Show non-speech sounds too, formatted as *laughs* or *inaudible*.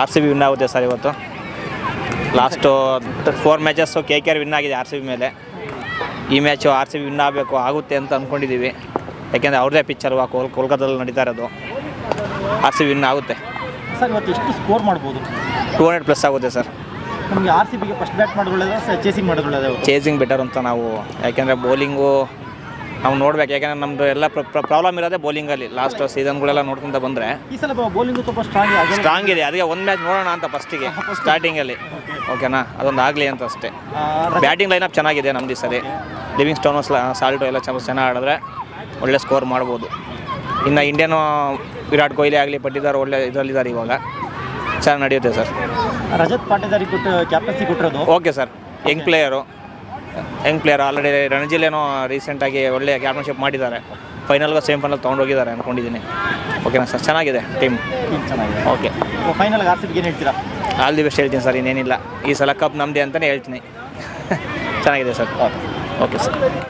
R C B win ಆಗುತ್ತೆ sir ಇವತ್ತು. Last four matches K K R win ಆಗಿದೆ R C B ಮೇಲೆ. ಈ match R C B win ಆಗಬೇಕು ಆಗುತ್ತೆ ಅಂತ ಅಂದ್ಕೊಂಡಿದ್ದೀವಿ ಯಾಕೆಂದರೆ ಅವ್ರದ್ದೇ ಪಿಕ್ಚರ್ ಕೋಲ್ ಕೋಲ್ಕತ್ತಾದಲ್ಲಿ ನಡೀತಾ ಇರೋದು. ಆರ್ ಸಿ ಬಿ ವಿನ್ ಆಗುತ್ತೆ. ಸರ್ ಇವತ್ತು ಎಷ್ಟು ಸ್ಕೋರ್ ಮಾಡ್ಬೋದು? ಟೂ ಹಂಡ್ರೆಡ್ ಪ್ಲಸ್ ಆಗುತ್ತೆ ಸರ್. ನಮಗೆ ಆರ್ ಸಿ ಬಿಗೆ ಫಸ್ಟ್ ಬ್ಯಾಟ್ ಮಾಡೋದು ಒಳ್ಳೆಯದ ಚೇಸಿಂಗ್ ಮಾಡೋದು ಚೇಸಿಂಗ್ ಬೆಟರ್ ಅಂತ ನಾವು ಯಾಕೆಂದರೆ ಬೌಲಿಂಗು ನಾವು ನೋಡ್ಬೇಕು. ಯಾಕಂದ್ರೆ ನಮ್ದು ಎಲ್ಲ ಪ್ರಾಬ್ಲಮ್ ಇರೋದೇ ಬೌಲಿಂಗಲ್ಲಿ ಲಾಸ್ಟ್ ಸೀಸನ್ಗಳೆಲ್ಲ ನೋಡ್ಕೊಂತ ಬಂದರೆ. ಈ ಸಲ ಬೌಲಿಂಗು ತುಂಬ ಸ್ಟ್ರಾಂಗ್ ಆಗಿದೆ ಸ್ಟ್ರಾಂಗ್ ಇದೆ. ಅದಕ್ಕೆ ಒಂದು ಮ್ಯಾಚ್ ನೋಡೋಣ ಅಂತ ಫಸ್ಟಿಗೆ ಸ್ಟಾರ್ಟಿಂಗಲ್ಲಿ ಓಕೆನಾ ಅದೊಂದು ಆಗಲಿ ಅಂತ ಅಷ್ಟೇ. ಬ್ಯಾಟಿಂಗ್ ಲೈನ್ ಅಪ್ ಚೆನ್ನಾಗಿದೆ ನಮ್ದು ಈ ಸರಿ. ಲಿವಿಂಗ್ ಸ್ಟೋನು ಸಾಲ್ಟು ಎಲ್ಲ ಚೆನ್ನಾಗಿ ಚೆನ್ನಾಗಿ ಆಡಿದ್ರೆ ಒಳ್ಳೆ ಸ್ಕೋರ್ ಮಾಡ್ಬೋದು. ಇನ್ನು ಇಂಡಿಯನು ವಿರಾಟ್ ಕೊಹ್ಲಿ ಆಗಲಿ ಪಟ್ಟಿದ್ದಾರೆ ಒಳ್ಳೆ ಇದರಲ್ಲಿದ್ದಾರೆ ಇವಾಗ. ಚೆನ್ನಾಗಿ ನಡೆಯುತ್ತೆ ಸರ್. ರಜತ್ ಪಾಟೇದಾರಿ ಕೊಟ್ಟು ಕ್ಯಾಪ್ಟನ್ಸಿ ಕೊಟ್ಟಿರೋದು. Okay sir young player young player already ರಣಜಿಲೇನೋ ರೀಸೆಂಟಾಗಿ ಒಳ್ಳೆ ಕ್ಯಾಪ್ಟನ್ಶಿಪ್ ಮಾಡಿದ್ದಾರೆ. ಫೈನಲ್ಗೆ ಸೇಮ್ ಫೈನಲ್ ತೊಗೊಂಡೋಗಿದ್ದಾರೆ ಅಂದ್ಕೊಂಡಿದ್ದೀನಿ ಓಕೆನಾ ಸರ್ ಚೆನ್ನಾಗಿದೆ ಟೀಮ್ ಚೆನ್ನಾಗಿದೆ. ಓಕೆ ಫೈನಲ್ ಆರ್ ಸಿ ಬಿಗೆ ಏನು ಹೇಳ್ತೀರಾ? ಆಲ್ ದಿ ಬೆಸ್ಟ್ ಹೇಳ್ತೀನಿ ಸರ್ ಇನ್ನೇನಿಲ್ಲ. ಈ ಸಲ ಕಪ್ ನಮ್ಮದೇ ಅಂತಲೇ ಹೇಳ್ತೀನಿ. *laughs* ಚೆನ್ನಾಗಿದೆ ಸರ್ ಓಕೆ ಸರ್